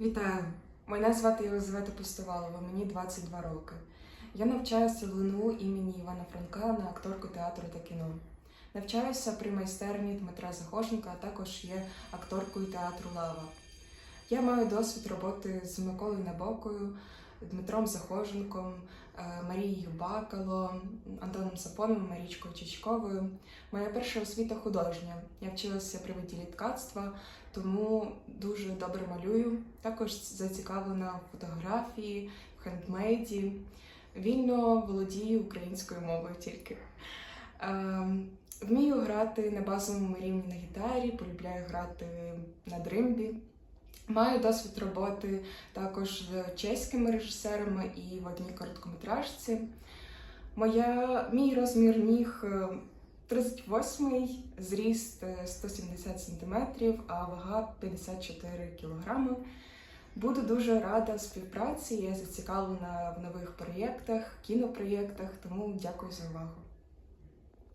Вітаю! Мене звати Єлизавета Пустовалова, мені 22 роки. Я навчаюся в ЛНУ імені Івана Франка на акторку театру та кіно. Навчаюся при майстерні Дмитра Захожника, а також є акторкою театру Лава. Я маю досвід роботи з Миколою Набокою, Дмитром Захоженком, е, Марією Бакало, Антоном Сапоном, Марічкою Чичковою. Моя перша освіта художня. Я вчилася при відділі ткацтва, тому дуже добре малюю. Також зацікавлена в фотографії, в хендмейді. Вільно володію українською мовою тільки. Ем, Вмію грати на базовому рівні на гітарі, полюбляю грати на дримбі. Маю досвід роботи також з чеськими режисерами і в одній короткометражці. Моя, мій розмір ніг е, 38, зріст е, 170 см, а вага 54 кг. Буду дуже рада співпраці. Я зацікавлена в нових проєктах, кінопроєктах, тому дякую за увагу.